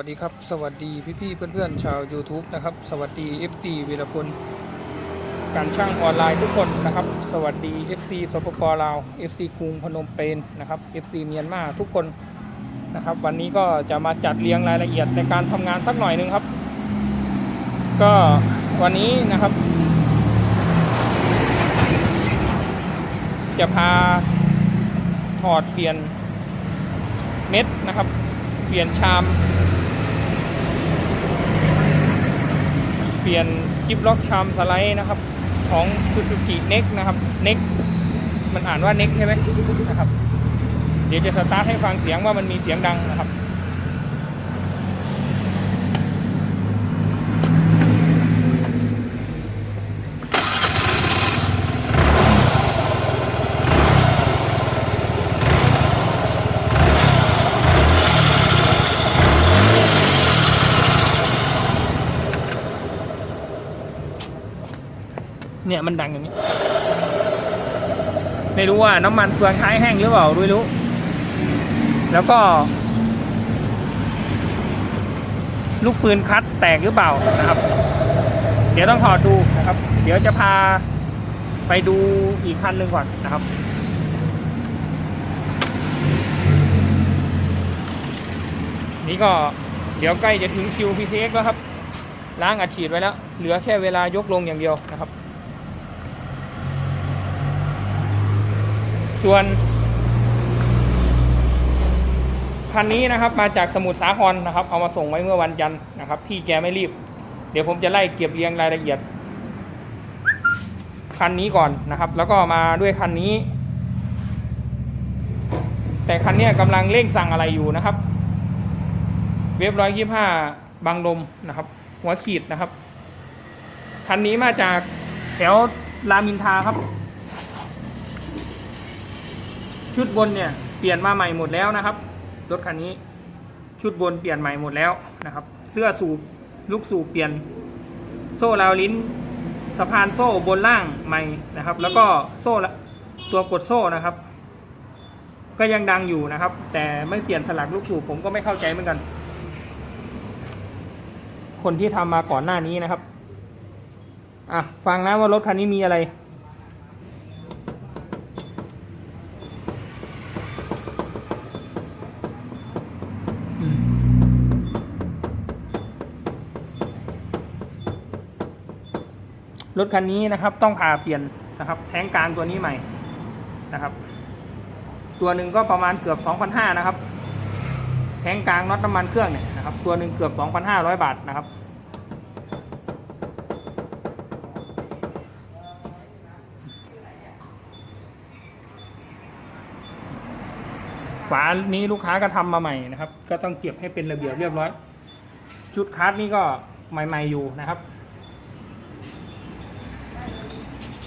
วัสดีครับ สวัสดีพี่ๆเพื่อนๆชาว YouTube นะครับ สวัสดี FC วีรพลการช่างออนไลน์ทุกคนนะครับ สวัสดี FC สปปลาว FC กรุงพนมเปญนะครับ FC เมียนมาทุกคนนะครับ วันนี้ก็จะมาจัดเรียงรายละเอียดในการทำงานสักหน่อยหนึงครับ ก็วันนี้นะครับ จะพาถอดเปลี่ยนเม็ดนะครับ เปลี่ยนชาม ปลี่ยนกิฟล็อกชามสไลด์นะครับของ Suzuki Nex นะครับ Nex มันอ่านว่า Nex ใช่ไหมนะครับ เดี๋ยวจะสตาร์ทให้ฟังเสียงว่ามันมีเสียงดังนะครับ เนี่ยมันดังอย่างนี้ ไม่รู้ว่าน้ำมันเฟืองท้ายแห้งหรือเปล่าไม่รู้ แล้วก็ ลูกปืนคัดแตกหรือเปล่านะครับ เดี๋ยวต้องถอดดูนะครับ เดี๋ยวจะพาไปดูอีกคันหนึ่งก่อนนะครับนี่ก็เดี๋ยวใกล้จะถึงคิว PCX แล้วครับ ล้างอัดฉีดไว้แล้ว เหลือแค่เวลายกลงอย่างเดียวนะครับ ส่วนคันนี้นะครับมาจากสมุทรสาครนะครับ เอามาส่งไว้เมื่อวันจันทร์นะครับ พี่แกไม่รีบ เดี๋ยวผมจะไล่เก็บเรียงรายละเอียด คันนี้ก่อนนะครับ แล้วก็มาด้วยคันนี้ แต่คันนี้กำลังเร่งสั่งอะไรอยู่นะครับ เว็บร้อยยี่ห้าบางลมนะครับ หัวขีดนะครับ คันนี้มาจากแถวรามินทาครับ ชุดบนเนี่ยเปลี่ยนมาใหม่หมดแล้วนะครับ รถคันนี้ชุดบนเปลี่ยนใหม่หมดแล้วนะครับ เสื้อสูบลูกสูบเปลี่ยน โซ่ราวลิ้นสะพานโซ่บนล่างใหม่นะครับ แล้วก็โซ่ละตัวกดโซ่นะครับ ก็ยังดังอยู่นะครับ แต่ไม่เปลี่ยนสลักลูกสูบผมก็ไม่เข้าใจเหมือนกัน คนที่ทำมาก่อนหน้านี้นะครับอะฟังนะว่ารถคันนี้มีอะไร รถคันนี้นะครับต้องพาเปลี่ยนนะครับแท้งกลางตัวนี้ใหม่นะครับ ตัวหนึ่งก็ประมาณเกือบ2,500นะครับ แท้งกลางน็อตน้ำมันเครื่องเนี่ยนะครับ ตัวหนึ่งเกือบ 2,500 บาทนะครับฝานี้ลูกค้าก็ทำมาใหม่นะครับ ก็ต้องเก็บให้เป็นระเบียบเรียบร้อย ชุดคัสนี่ก็ใหม่ ๆอยู่นะครับ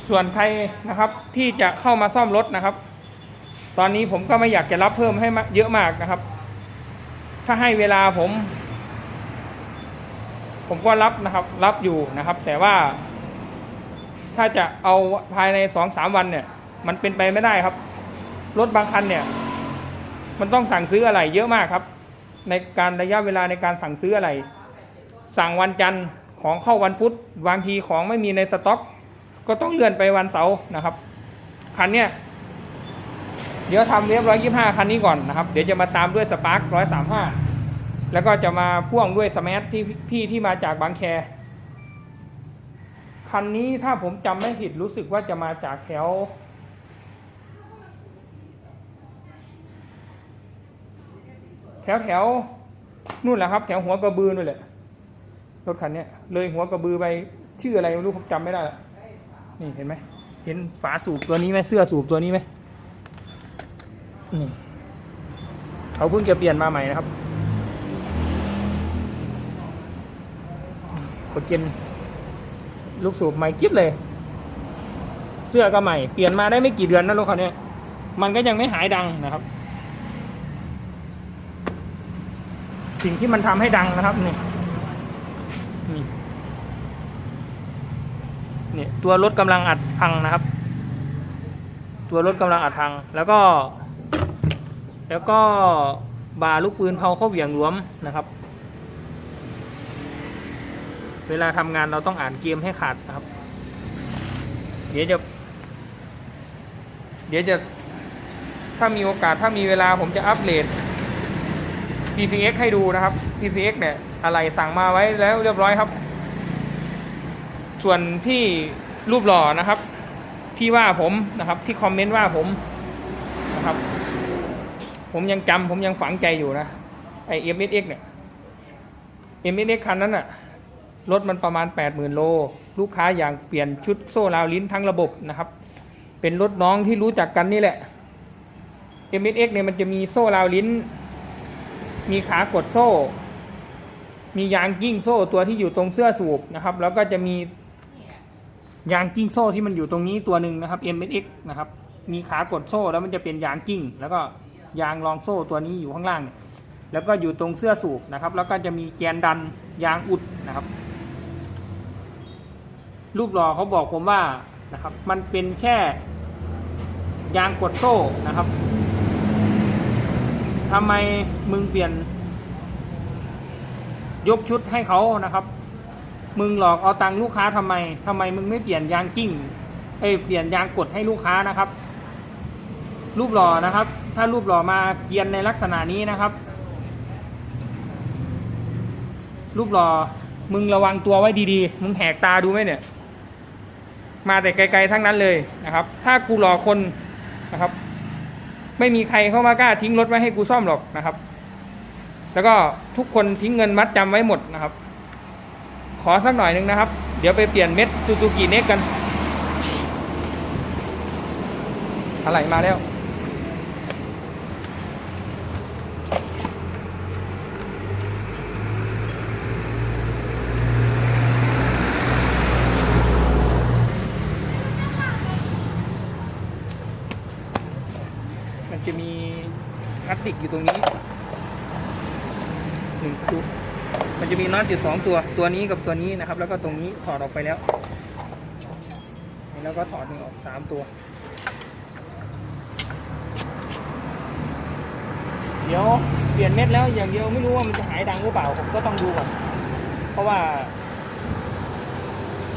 ส่วนใครนะครับที่จะเข้ามาซ่อมรถนะครับ ตอนนี้ผมก็ไม่อยากจะรับเพิ่มให้เยอะมากนะครับ ถ้าให้เวลาผม ผมก็รับนะครับ รับอยู่นะครับ แต่ว่า ถ้าจะเอาภายในสองสามวันเนี่ย มันเป็นไปไม่ได้ครับ รถบางคันเนี่ย มันต้องสั่งซื้ออะไรเยอะมากครับ ในการระยะเวลาในการสั่งซื้ออะไร สั่งวันจันทร์ของเข้าวันพุธบางทีของไม่มีในสต็อก ก็ต้องเลื่อนไปวันเสาร์นะครับ คันเนี้ยเดี๋ยวทำเรียบร้อยยี่ห้าคันนี้ก่อนนะครับ เดี๋ยวจะมาตามด้วยสปาร์คร้อยสามห้าแล้วก็จะมาพ่วงด้วยสมาร์ทที่พี่ที่มาจากบางแค คันนี้ถ้าผมจำไม่ผิดรู้สึกว่าจะมาจากแถวแถวแถวนู่นแหละครับ แถวหัวกระบือนู่นแหละรถคันเนี้ยเลยหัวกระบือไปชื่ออะไรไม่รู้ผมจำไม่ได้ละ นี่เห็นไหมเห็นฝาสูบตัวนี้ไหมเสื้อสูบตัวนี้ไหมนี่เขาเพิ่งจะเปลี่ยนมาใหม่นะครับกดเกนลูกสูบใหม่กิ๊บเลย เสื้อก็ใหม่ เปลี่ยนมาได้ไม่กี่เดือนนะรถคันเนี้ยมันก็ยังไม่หายดังนะครับ สิ่งที่มันทำให้ดังนะครับนี่ ตัวรถกำลังอัดพังนะครับ ตัวรถกำลังอัดพัง แล้วก็ แล้วก็บาลูกปืนเผาเข้าเหวี่ยงหลวมนะครับ เวลาทำงานเราต้องอ่านเกมให้ขาดนะครับ เดี๋ยวจะ เดี๋ยวจะ ถ้ามีโอกาสถ้ามีเวลาผมจะอัปเดต PCX ให้ดูนะครับ PCX เนี่ย อะไรสั่งมาไว้แล้วเรียบร้อยครับ ส่วนที่ รูปหล่อนะครับ ที่ว่าผมนะครับ ที่คอมเมนต์ว่าผมนะครับ ผมยังจำผมยังฝังใจอยู่นะไอ MSX เอ็เนี่ย MSX คันนั้นอะรถมันประมาณ 80,000 โล ลูกค้าอย่างเปลี่ยนชุดโซ่ราวลิ้นทั้งระบบนะครับ เป็นรถน้องที่รู้จักกันนี่แหละ MSX เนี่ยมันจะมีโซ่ราวลิ้น มีขากดโซ่ มียางกิ้งโซ่ตัวที่อยู่ตรงเสื้อสูบนะครับ แล้วก็จะมี ยางกิ้งโซ่ที่มันอยู่ตรงนี้ตัวหนึ่งนะครับ MSX นะครับ มีขากดโซ่แล้วมันจะเป็นยางกิ้ง แล้วก็ยางรองโซ่ตัวนี้อยู่ข้างล่างเนี่ยแล้วก็อยู่ตรงเสื้อสูบนะครับ แล้วก็จะมีแกนดันยางอุดนะครับ รูปหล่อเขาบอกผมว่านะครับ มันเป็นแค่ยางกดโซ่นะครับทำไมมึงเปลี่ยน ยกชุดให้เขานะครับ มึงหลอกเอาตังค์ลูกค้าทำไมทำไมมึงไม่เปลี่ยนยางกิ้งเอ้ยเปลี่ยนยางกดให้ลูกค้านะครับ รูปหล่อนะครับ ถ้ารูปหล่อมาเกียนในลักษณะนี้นะครับ รูปหล่อมึงระวังตัวไว้ดีๆ มึงแหกตาดูไหมเนี่ย มาแต่ไกลๆทั้งนั้นเลยนะครับ ถ้ากูหลอกคนนะครับ ไม่มีใครเข้ามากล้าทิ้งรถไว้ให้กูซ่อมหรอกนะครับ แล้วก็ทุกคนทิ้งเงินมัดจำไว้หมดนะครับ ขอสักหน่อยหนึ่งนะครับ เดี๋ยวไปเปลี่ยนเม็ดซูซูกิเน็กกันอะไรมาแล้ว มันจะมีพลาสติกอยู่ตรงนี้หนึ่งตัวมัน จะมีน็อยู่สองตัวตัวนี้กับตัวนี้นะครับ แล้วก็ตรงนี้ถอดออกไปแล้ว แล้วก็ถอดหนึ่งออกสามตัว เดี๋ยวเปลี่ยนเม็ดแล้วอย่างเดียวไม่รู้ว่ามันจะหายดังหรือเปล่าผมก็ต้องดูก่อนเพราะว่า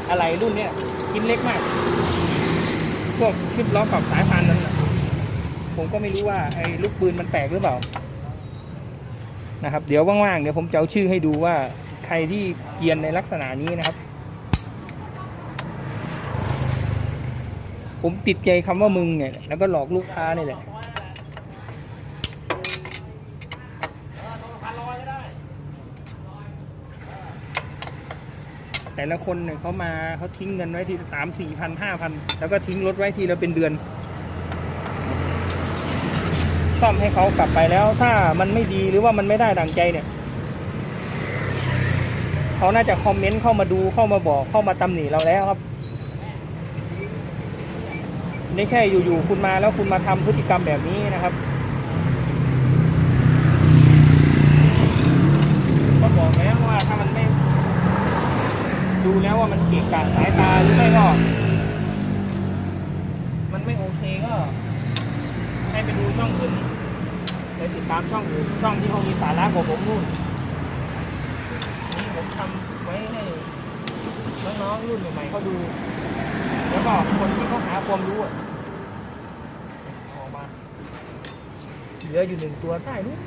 อะไรรุ่นเนี้ยชิ้นเล็กมาก พวกคลิปล้อปรับสายพานนั้นนะผมก็ไม่รู้ว่าไอ้ลูกปืนมันแตกหรือเปล่านะครับเดี๋ยวว่างๆเดี๋ยวผมจะเอาชื่อให้ดูว่า ใครที่เกียนในลักษณะนี้นะครับ ผมติดใจคำว่ามึงเนี่ย แล้วก็หลอกลูกค้านี่แหละแต่ละคนเนี่ยเขามาเขาทิ้งเงินไว้ทีสามสี่พันห้าพันแล้วก็ทิ้งรถไว้ทีละเป็นเดือน ซ่อมให้เขากลับไปแล้ว ถ้ามันไม่ดีหรือว่ามันไม่ได้ดังใจเนี่ย เขาน่าจะคอมเมนต์เข้ามาดูเข้ามาบอกเข้ามาตำหนิเราแล้วครับไม่ใช่อยู่ๆคุณมาแล้วคุณมาทำพฤติกรรมแบบนี้นะครับก็บอกแล้วว่าถ้ามันไม่ดูแล้วว่ามันเกะกะสายตาหรือไม่ก็มันไม่โอเคก็ ให้ไปดูช่องอื่นไปติดตามช่องอื่นช่องที่เขามีสาระกว่าผมนู่น ทำไว้ให้น้องๆรุ่นใหม่ๆเขาดู แล้วก็คนที่เขาหาความรู้อะออกมาเหลืออยู่หนึ่งตัวใต้นู้น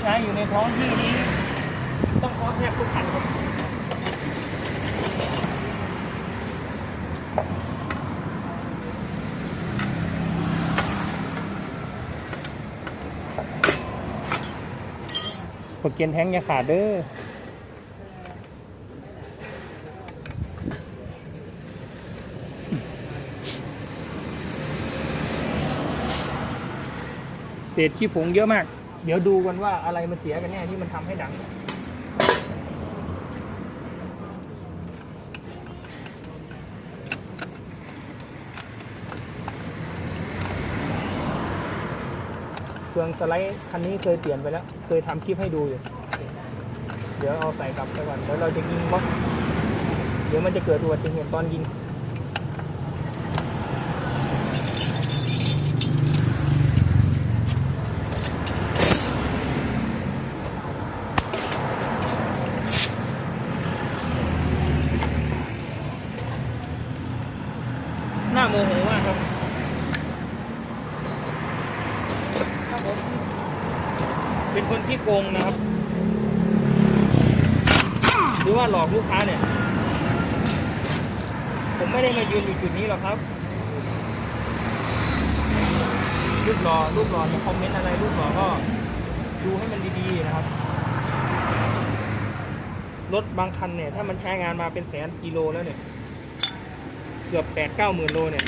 ใช้อยู่ในท้องที่นี้ ต้องเคาะแทบทุกขันครับปก เกียนแท้งอย่าขาดเด้อเศษขี้ผงเยอะมาก เดี๋ยวดูกันว่าอะไรมันเสียกันแน่ที่มันทำให้ดัง ฟืองสไลด์คันนี้เคยเปลี่ยนไปแล้ว เคยทำคลิปให้ดูอยู่ เดี๋ยวเอาใส่กลับไปก่อนแล้วเราจะยิงบล็อกเดี๋ยวมันจะเกิดอุบัติเหตุตอนยิงหน้าโมโหมากครับครับผมเป็น คนที่โกงนะครับ หรือว่าหลอกลูกค้าเนี่ย ผมไม่ได้มายืนอยู่จุดนี้หรอกครับรูปหล่อรูปหล่อจะคอมเมนต์อะไรรูปหล่อก็ดูให้มันดีๆนะครับ รถบางคันเนี่ย ถ้ามันใช้งานมาเป็นแสนกิโลแล้วเนี่ย เกือบแปดเก้าหมื่นโลเนี่ย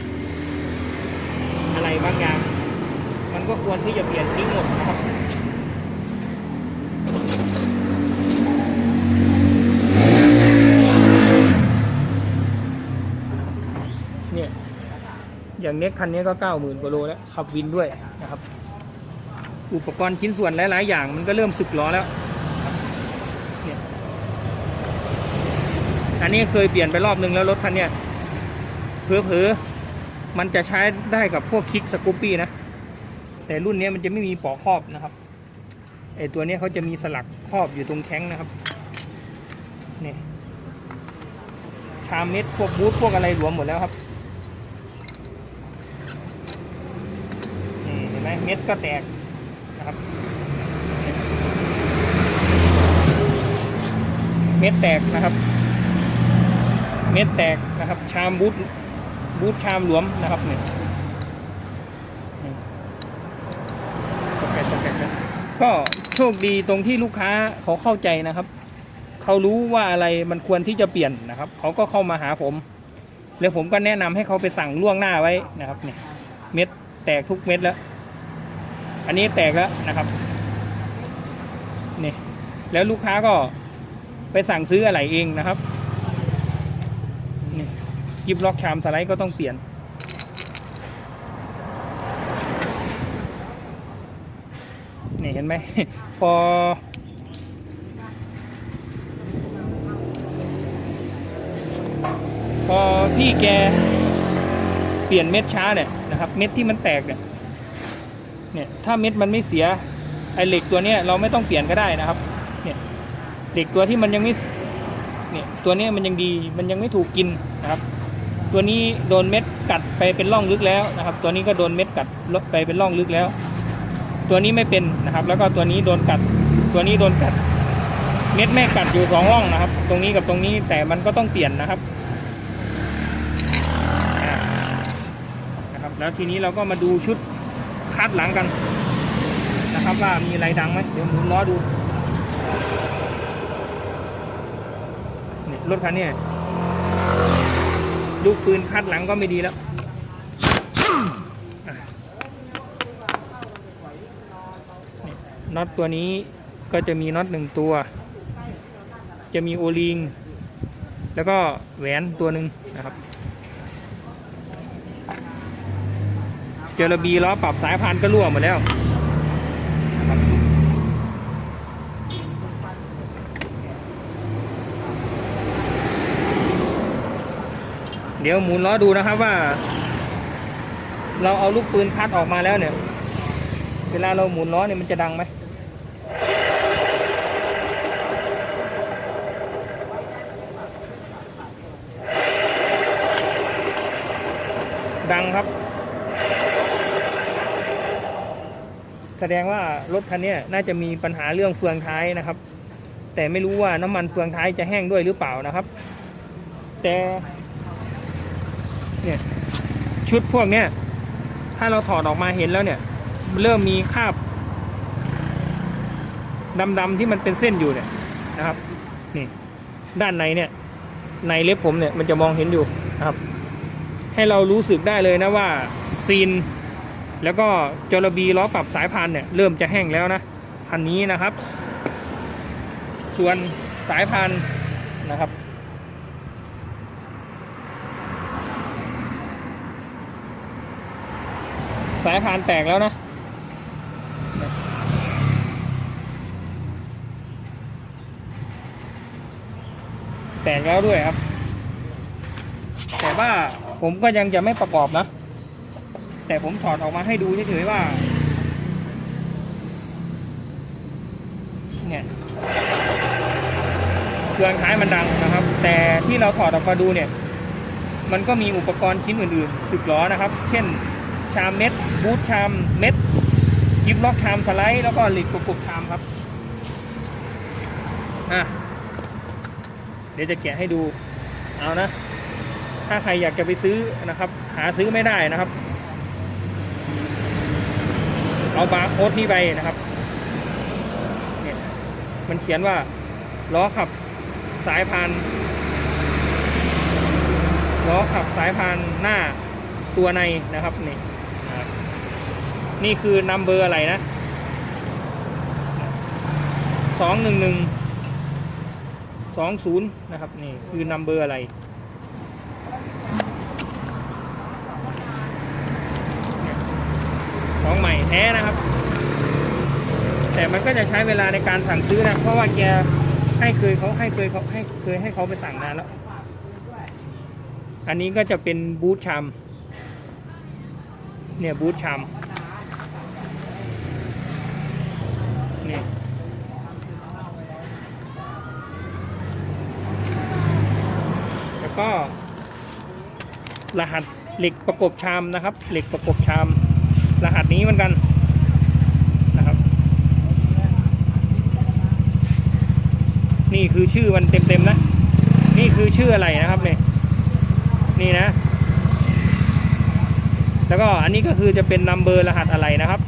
อะไรบางอย่าง มันก็ควรที่จะเปลี่ยนทิ้งหมดนะครับ เนี่ยอย่างเนี้ยคันนี้ก็เก้าหมื่นกว่าโลแล้วขับวินด้วยนะครับ อุปกรณ์ชิ้นส่วนหลาย ๆ อย่างมันก็เริ่มสึกล้อแล้วเนี่ยอันนี้เคยเปลี่ยนไปรอบนึงแล้วรถคันเนี้ยเผลอๆมันจะใช้ได้กับพวกคิกสกูปปี้นะ แต่รุ่นนี้มันจะไม่มีปอกครอบนะครับ ไอตัวนี้เขาจะมีสลักครอบอยู่ตรงแข้งนะครับนี่ชามเม็ดพวกบูทพวกอะไรรวมหมดแล้วครับนี่เห็นไหมเม็ดก็แตกนะครับ เม็ดแตกนะครับ เม็ดแตกนะครับ ชามบูทบูทชามหลวมนะครับเนี่ยก็ โชคดีตรงที่ลูกค้าเขาเข้าใจนะครับ เขารู้ว่าอะไรมันควรที่จะเปลี่ยนนะครับ เขาก็เข้ามาหาผม แล้วผมก็แนะนำให้เขาไปสั่งล่วงหน้าไว้นะครับเนี่ยเม็ดแตกทุกเม็ดแล้ว อันนี้แตกแล้วนะครับนี่แล้วลูกค้าก็ไปสั่งซื้ออะไรเองนะครับนี่กิฟล็อกชามสไลด์ก็ต้องเปลี่ยน นี่เห็นไหมพอ พอพี่แกเปลี่ยนเม็ดช้าเนี่ยนะครับเม็ดที่มันแตกเนี่ยเนี่ยถ้าเม็ดมันไม่เสียไอเหล็กตัวเนี้ยเราไม่ต้องเปลี่ยนก็ได้นะครับเนี่ยเหล็กตัวที่มันยังไม่เนี่ยตัวเนี้ยมันยังดีมันยังไม่ถูกกินนะครับ ตัวนี้โดนเม็ดกัดไปเป็นร่องลึกแล้วนะครับ ตัวนี้ก็โดนเม็ดกัดไปเป็นร่องลึกแล้ว ตัวนี้ไม่เป็นนะครับ แล้วก็ตัวนี้โดนกัด ตัวนี้โดนกัด เม็ดแม่กัดอยู่สองร่องนะครับ ตรงนี้กับตรงนี้แต่มันก็ต้องเปลี่ยนนะครับนะครับ แล้วทีนี้เราก็มาดูชุดคัดหลังกันนะครับ ว่ามีอะไรดังไหมเดี๋ยวหมุนล้อดูเนี่ยรถคันนี้ลูกปืนคัดหลังก็ไม่ดีแล้วอะ น็อตตัวนี้ก็จะมีน็อตหนึ่งตัว จะมีโอลิง แล้วก็แหวนตัวหนึ่งนะครับ เจลบีล้อปรับสายพานก็รั่วหมดแล้วเดี๋ยวหมุนล้อดูนะครับว่า เราเอาลูกปืนคัดออกมาแล้วเนี่ย เวลาเราหมุนล้อเนี่ยมันจะดังไหม ดังครับ แสดงว่ารถคันนี้น่าจะมีปัญหาเรื่องเฟืองท้ายนะครับ แต่ไม่รู้ว่าน้ำมันเฟืองท้ายจะแห้งด้วยหรือเปล่านะครับ แต่เนี่ยชุดพวกเนี้ยถ้าเราถอดออกมาเห็นแล้วเนี่ย เริ่มมีคราบดำๆที่มันเป็นเส้นอยู่เนี่ยนะครับ นี่ ด้านในเนี่ย ในเล็บผมเนี่ยมันจะมองเห็นอยู่นะครับ ให้เรารู้สึกได้เลยนะว่าซีน แล้วก็จระบีล้อปรับสายพันเนี่ยเริ่มจะแห้งแล้วนะคันนี้นะครับ ส่วนสายพันนะครับสายพันแตกแล้วนะ แตกแล้วด้วยครับ แต่ว่า ผมก็ยังจะไม่ประกอบนะ แต่ผมถอดออกมาให้ดูเฉยๆว่า เนี่ยเครื่องท้ายมันดังนะครับ แต่ที่เราถอดออกมาดูเนี่ย มันก็มีอุปกรณ์ชิ้นอื่นๆสึกล้อนะครับ เช่น ชามเม็ด บูทชามเม็ดกิฟล็อกชามสไลด์แล้วก็หล็กประกบชามครับอะเดี๋ยวจะแกะให้ดู เอานะ ถ้าใครอยากจะไปซื้อนะครับ หาซื้อไม่ได้นะครับ เอาบาร์โค้ดนี้ไปนะครับเนี่ยมันเขียนว่าล้อขับสายพานล้อขับสายพานหน้าตัวในนะครับนี่นี่คือนัมเบอร์อะไรนะสองหนึ่งหนึ่งสองศูนย์นะครับนี่คือนัมเบอร์อะไร ของใหม่แท้นะครับ แต่มันก็จะใช้เวลาในการสั่งซื้อนะ เพราะว่าแกให้เคยเขาให้เคยเขาให้เคยให้เขาไปสั่งนานแล้ว อันนี้ก็จะเป็นบูธชามเนี่ยบูธชามนี่แล้วก็รหัสเหล็กประกบชามนะครับ เหล็กประกบชาม รหัสนี้เหมือนกันนะครับ นี่คือชื่อมันเต็มๆนะ นี่คือชื่ออะไรนะครับเนี่ยนี่นะ แล้วก็อันนี้ก็คือจะเป็นนัมเบอร์รหัสอะไรนะครับ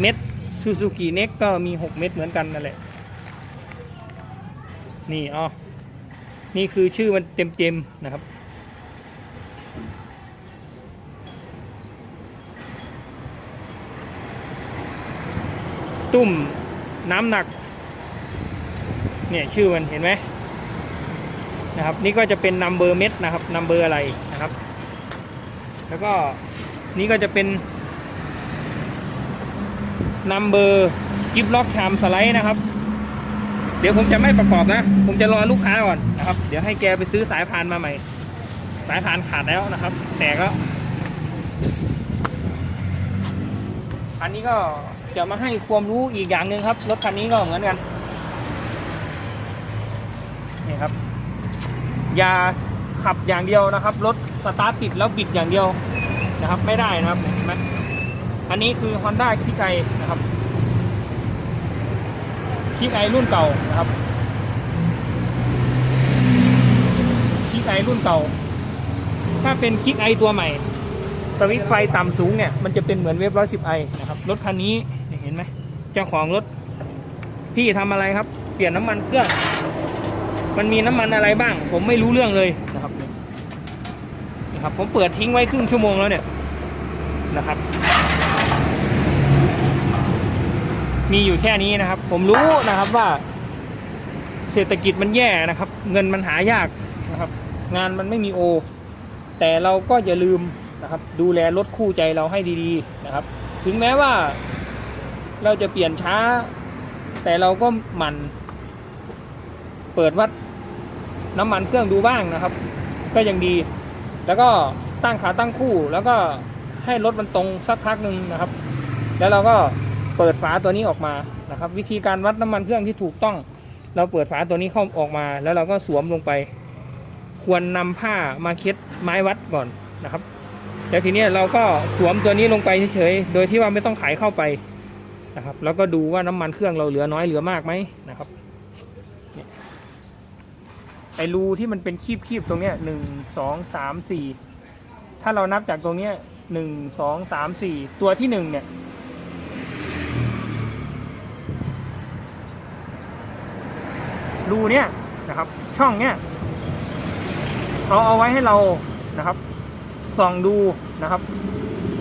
เม็ดซูซูกิเน็กก็มี 6 เม็ดเหมือนกันนั่นแหละ นี่อ๋อนี่คือชื่อมันเต็มๆนะครับ ตุ้มน้ำหนัก เนี่ยชื่อมันเห็นไหมนะครับ นี่ก็จะเป็นนัมเบอร์เม็ดนะครับนัมเบอร์อะไรนะครับ แล้วก็นี่ก็จะเป็นนัมเบอร์กิฟล็อกชามสไลด์นะครับ เดี๋ยวผมจะไม่ประกอบนะ ผมจะรอลูกค้าก่อนนะครับ เดี๋ยวให้แกไปซื้อสายพานมาใหม่ สายพานขาดแล้วนะครับ แตกแล้ว อันนี้ก็จะมาให้ความรู้อีกอย่างหนึ่งครับ รถคันนี้ก็เหมือนกัน นี่ครับ อย่าขับอย่างเดียวนะครับ รถสตาร์ทติดแล้วบิดอย่างเดียวนะครับ ไม่ได้นะครับเห็นไหมอันนี้คือ Honda คิกไอนะครับ คลิกไอรุ่นเก่านะครับคลิกไอรุ่นเก่า ถ้าเป็นคลิกไอตัวใหม่สวิตไฟต่ำสูงเนี่ยมันจะเป็นเหมือนเวฟร้อยสิบไอนะครับรถคันนี้เห็นไหมเจ้าของรถพี่ทำอะไรครับ เปลี่ยนน้ำมันเครื่อง มันมีน้ำมันอะไรบ้าง ผมไม่รู้เรื่องเลยนะครับนี่ครับ ผมเปิดทิ้งไว้ครึ่งชั่วโมงแล้วเนี่ยนะครับ มีอยู่แค่นี้นะครับ ผมรู้นะครับว่า เศรษฐกิจมันแย่นะครับ เงินมันหายากนะครับ งานมันไม่มีโอ แต่เราก็อย่าลืมนะครับ ดูแลรถคู่ใจเราให้ดีๆนะครับ ถึงแม้ว่า เราจะเปลี่ยนช้า แต่เราก็หมั่นเปิดวัดน้ำมันเครื่องดูบ้างนะครับ ก็ยังดี แล้วก็ตั้งขาตั้งคู่แล้วก็ให้รถมันตรงสักพักหนึ่งนะครับ แล้วเราก็ เปิดฝาตัวนี้ออกมานะครับ วิธีการวัดน้ำมันเครื่องที่ถูกต้อง เราเปิดฝาตัวนี้เข้าออกมา แล้วเราก็สวมลงไป ควรนำผ้ามาเช็ดไม้วัดก่อนนะครับแล้วทีนี้เราก็สวมตัวนี้ลงไปเฉยๆโดยที่ว่าไม่ต้องไขเข้าไปนะครับ แล้วก็ดูว่าน้ำมันเครื่องเราเหลือน้อยเหลือมากไหมนะครับไอรูที่มันเป็นคีบๆตรงเนี้ยหนึ่งสองสามสี่ถ้าเรานับจากตรงเนี้ยหนึ่งสองสามสี่ตัวที่หนึ่งเนี่ย รูเนี้ยนะครับ ช่องเนี้ยเขาเอาไว้ให้เรานะครับส่องดูนะครับ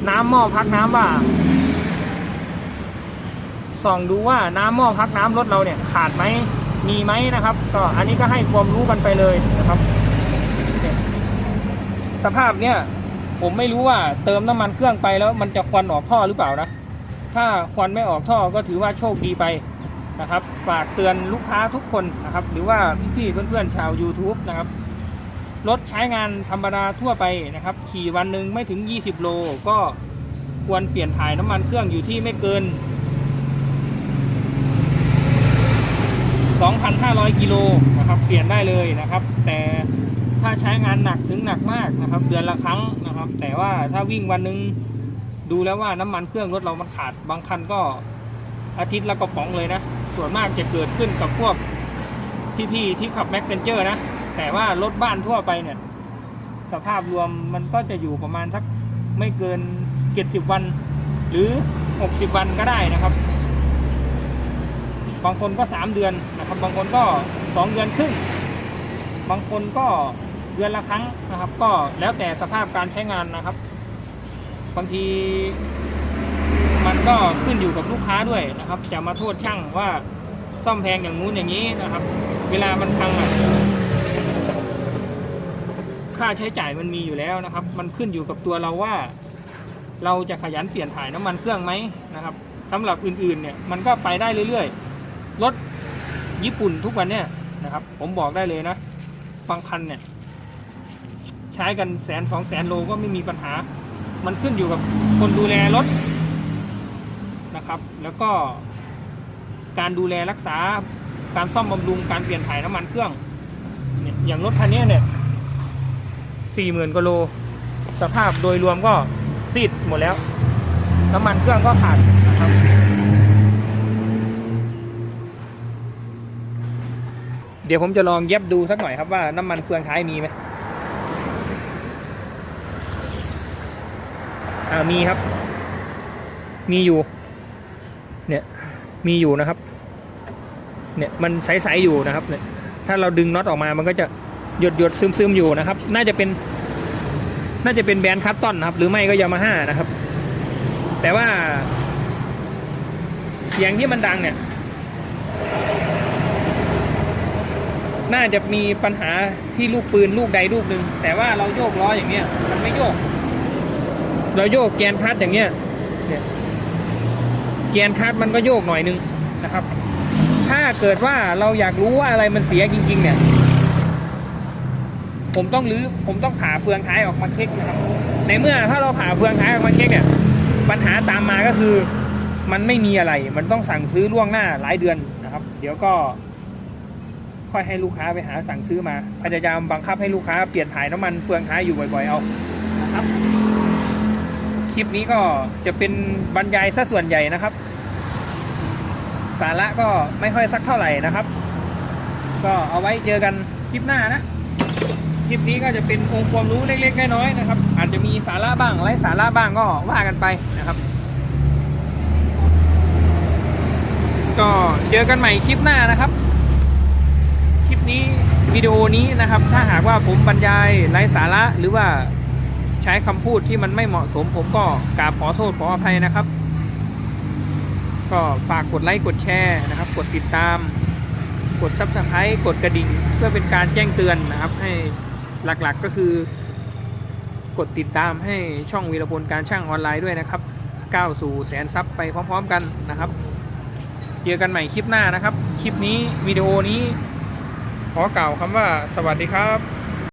น้ำหม้อพักน้ำว่าส่องดูว่าน้ำหม้อพักน้ำรถเราเนี่ยขาดไหมมีไหมนะครับ ก็อันนี้ก็ให้ความรู้กันไปเลยนะครับ สภาพเนี่ยผมไม่รู้ว่าเติมน้ำมันเครื่องไปแล้วมันจะควันออกท่อหรือเปล่านะ ถ้าควันไม่ออกท่อก็ถือว่าโชคดีไป นะครับ ฝากเตือนลูกค้าทุกคนนะครับ หรือว่าพี่ๆเพื่อนๆชาว YouTube นะครับรถใช้งานธรรมดาทั่วไปนะครับ ขี่วันหนึ่งไม่ถึง 20 โล ก็ควรเปลี่ยนถ่ายน้ำมันเครื่องอยู่ที่ไม่เกิน 2,500 กิโลนะครับเปลี่ยนได้เลยนะครับ แต่ถ้าใช้งานหนักถึงหนักมากนะครับ เดือนละครั้งนะครับ แต่ว่าถ้าวิ่งวันหนึ่งดูแล้วว่าน้ำมันเครื่องรถเรามันขาดบางคันก็อาทิตย์ละกระป๋องเลยนะ ส่วนมากจะเกิดขึ้นกับพวกพี่ๆที่ขับแม็กเซนเจอร์นะ แต่ว่ารถบ้านทั่วไปเนี่ย สภาพรวมมันก็จะอยู่ประมาณสักไม่เกิน70วัน หรือ60วันก็ได้นะครับ บางคนก็3เดือนนะครับ บางคนก็2เดือนครึ่งบางคนก็เดือนละครั้งนะครับ ก็แล้วแต่สภาพการใช้งานนะครับ บางที มันก็ขึ้นอยู่กับลูกค้าด้วยนะครับ จะมาโทษช่างว่าซ่อมแพงอย่างนู้นอย่างนี้นะครับ เวลามันพังอะค่าใช้จ่ายมันมีอยู่แล้วนะครับ มันขึ้นอยู่กับตัวเราว่า เราจะขยันเปลี่ยนถ่ายน้ำมันเครื่องไหมนะครับสำหรับอื่นๆเนี่ยมันก็ไปได้เรื่อยๆรถญี่ปุ่นทุกวันเนี่ยนะครับ ผมบอกได้เลยนะบางคันเนี่ย ใช้กันแสนสองแสนโลก็ไม่มีปัญหา มันขึ้นอยู่กับคนดูแลรถ นะครับ แล้วก็ การดูแลรักษาการซ่อมบำรุงการเปลี่ยนถ่ายน้ำมันเครื่องเนี่ยอย่างรถคันนี้เนี่ยสี่หมื่นกโล สภาพโดยรวมก็ซีดหมดแล้ว น้ำมันเครื่องก็ขาดนะครับ เดี๋ยวผมจะลองเย็บดูสักหน่อยครับว่าน้ำมันเฟืองท้ายมีไหมอ่ามีครับ มีอยู่ มีอยู่นะครับ เนี่ยมันใสๆอยู่นะครับเนี่ยถ้าเราดึงน็อตออกมามันก็จะหยดหยดซึมซึมๆอยู่นะครับ น่าจะเป็น น่าจะเป็นแบรนด์คัตตอนนะครับ หรือไม่ก็ยามาฮ่านะครับ แต่ว่า เสียงที่มันดังเนี่ย น่าจะมีปัญหาที่ลูกปืนลูกใดลูกหนึ่งแต่ว่าเราโยกล้ออย่างเนี้ย มันไม่โยก เราโยกแกนคัดอย่างเนี้ยเนี่ย แกนคัดมันก็โยกหน่อยนึงนะครับ ถ้าเกิดว่าเราอยากรู้ว่าอะไรมันเสียจริง ๆ เนี่ย ผมต้องรื้อผมต้องผ่าเฟืองท้ายออกมาเช็คนะครับในเมื่อถ้าเราผ่าเฟืองท้ายออกมาเช็คเนี่ย ปัญหาตามมาก็คือ มันไม่มีอะไร มันต้องสั่งซื้อล่วงหน้าหลายเดือนนะครับ เดี๋ยวก็ค่อยให้ลูกค้าไปหาสั่งซื้อมา พยายามบังคับให้ลูกค้าเปลี่ยนถ่ายน้ำมันเฟืองท้ายอยู่บ่อยๆ เอานะครับ คลิปนี้ก็จะเป็นบรรยายซะส่วนใหญ่นะครับ สาระก็ไม่ค่อยสักเท่าไหร่นะครับ ก็เอาไว้เจอกันคลิปหน้านะคลิปนี้ก็จะเป็นองค์ความรู้เล็กๆน้อยๆนะครับ อาจจะมีสาระบ้างไร้สาระบ้างก็ว่ากันไปนะครับ ก็เจอกันใหม่คลิปหน้านะครับ คลิปนี้วิดีโอนี้นะครับ ถ้าหากว่าผมบรรยายไร้สาระหรือว่าใช้คำพูดที่มันไม่เหมาะสม ผมก็กราบขอโทษขออภัยนะครับ ก็ฝากกดไลค์กดแชร์นะครับ กดติดตาม กด subscribe กดกระดิ่ง เพื่อเป็นการแจ้งเตือนนะครับ ให้หลักๆก็คือ กดติดตามให้ช่องวีรพลการช่างออนไลน์ด้วยนะครับก้าวสู่แสนซับไปพร้อมๆกันนะครับ เจอกันใหม่คลิปหน้านะครับ คลิปนี้วิดีโอนี้ขอกล่าวคำว่าสวัสดีครับ